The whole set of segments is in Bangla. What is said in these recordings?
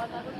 Thank you.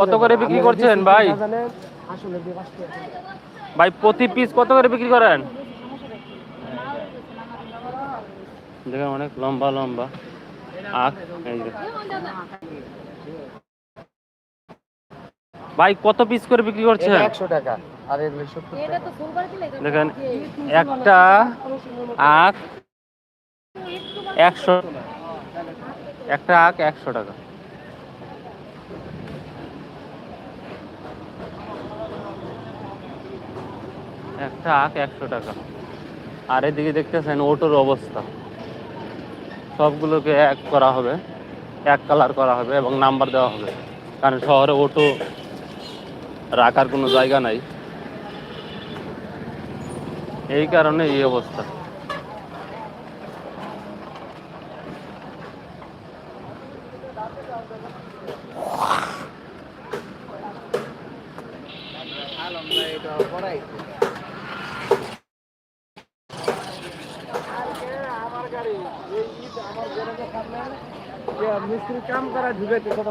কত করে বিক্রি করছেন ভাই? ভাই প্রতি পিস কত করে বিক্রি করেন? দেখেন অনেক লম্বা লম্বা আখ। এই ভাই কত পিস করে বিক্রি করছেন? একশো টাকা। আর এগুলো সত্তর দেখেন একটা আখ একশো একটা আখ একশো টাকা। একটা আখ একশো টাকা। আর এদিকে দেখতেছেন ওটোর অবস্থা। সবগুলোকে এক করা হবে এক কালার করা হবে এবং নাম্বার দেওয়া হবে। কারণ শহরে অটো রাখার কোনো জায়গা নাই। এই কারণে এই অবস্থা। কাম করা ঢুকেছে কত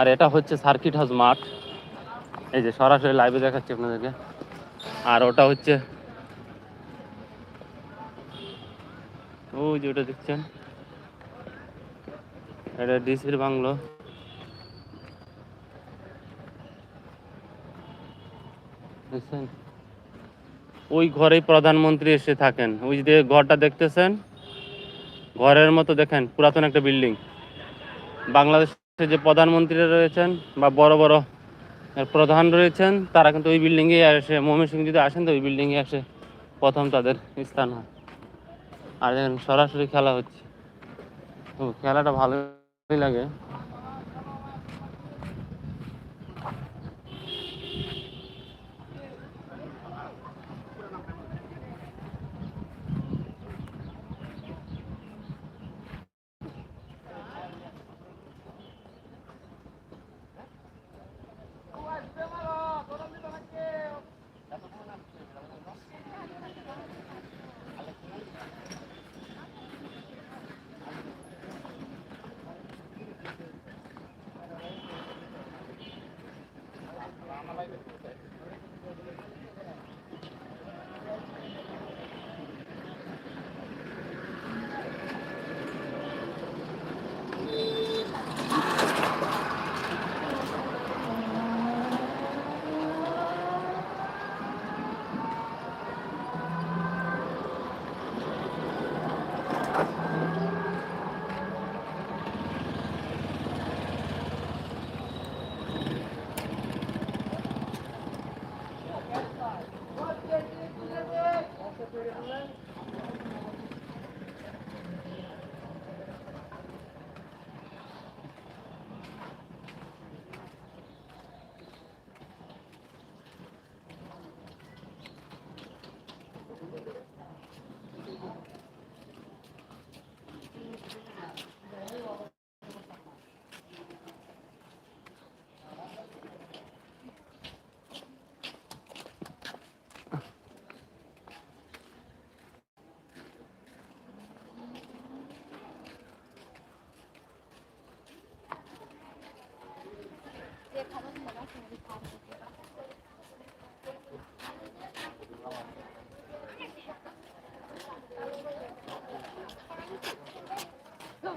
আর এটা হচ্ছে সার্কিট হাউস মাঠ। এই যে সরাসরি লাইভে দেখাচ্ছি আপনাদেরকে। আর ওটা হচ্ছে ওই যে ওটা দেখছেন? এটা ডিসির বাংলো। দেখছেন? ওই ঘরেই প্রধানমন্ত্রী এসে থাকেন। ওই যে ঘরটা দেখতেছেন? ঘরের মতো দেখেন, পুরাতন একটা বিল্ডিং। বাংলাদেশে যে প্রধানমন্ত্রীরা রয়েছেন বা বড় বড় প্রধান রয়েছেন, তারা কিন্তু ওই বিল্ডিংয়ে এসে ময়মনসিং যদি আসেন, তো ওই বিল্ডিংয়ে আসে প্রথম তাদের স্থান হয়। আর সরাসরি খেলা হচ্ছে। তো খেলাটা ভালোই লাগে।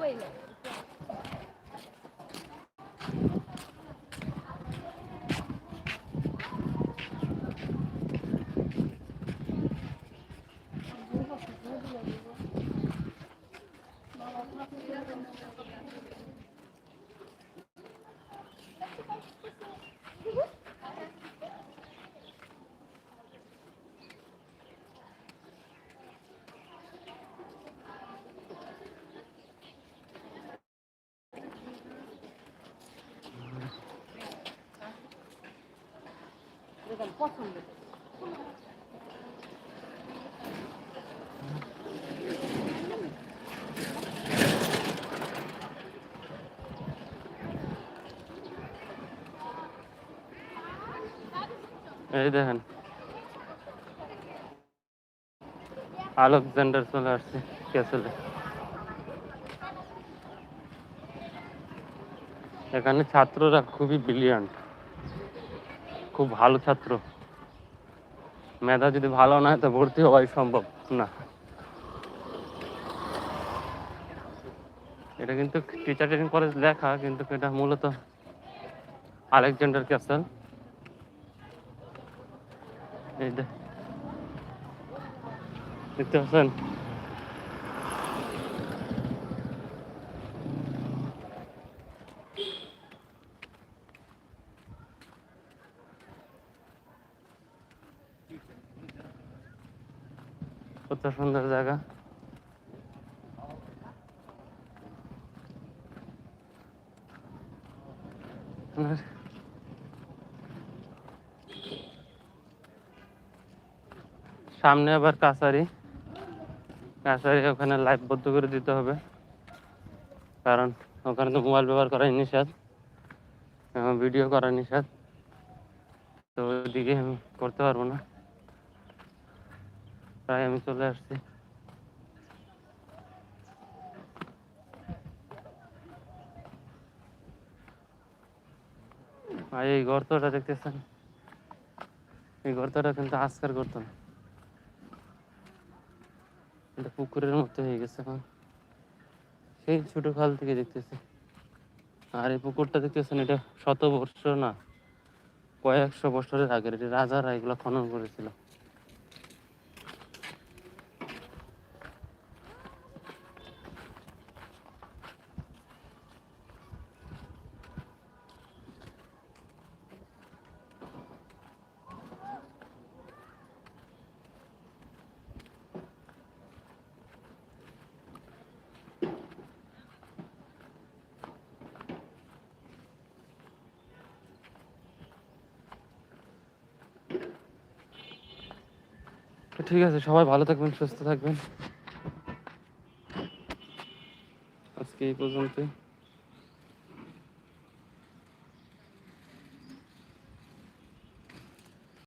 কই না এই দেখেন। আলেকজান্ডার চলে আসছে ক্যাসেলে। এখানে ছাত্ররা খুবই ব্রিলিয়ান্ট খুব ভালো ছাত্র। মেধা যদি ভালো না তো ভর্তি হওয়াই সম্ভব। না। এটা কিন্তু টিচার ট্রেনিং কলেজ লেখা কিন্তু এটা মূলত আলেকজান্ডার ক্যাসেল। দেখতে পাচ্ছেন? কত সুন্দর জায়গা। সামনে আবার কাছারি। কাছারি ওখানে লাইভ বদ্ধ করে দিতে হবে। কারণ ওখানে তো মোবাইল ব্যবহার করাই নিষেধ। ভিডিও করা নিষেধ। তো ওইদিকে করতে পারব না। তাই আমি চলে আসছি। আর এই গর্তটা দেখতেছেন? এই গর্তটা কিন্তু আজকার গর্ত না। এটা পুকুরের মতো হয়ে গেছে এখন। সেই ছোট খাল থেকে দেখতেছি। আর এই পুকুরটা দেখতেছেন, এটা শত বর্ষ না, কয়েকশো বছরের আগের। এটা রাজারা এগুলো খনন করেছিল। ঠিক আছে সবাই ভালো থাকবেন সুস্থ থাকবেন। আজকে এই পর্যন্তই।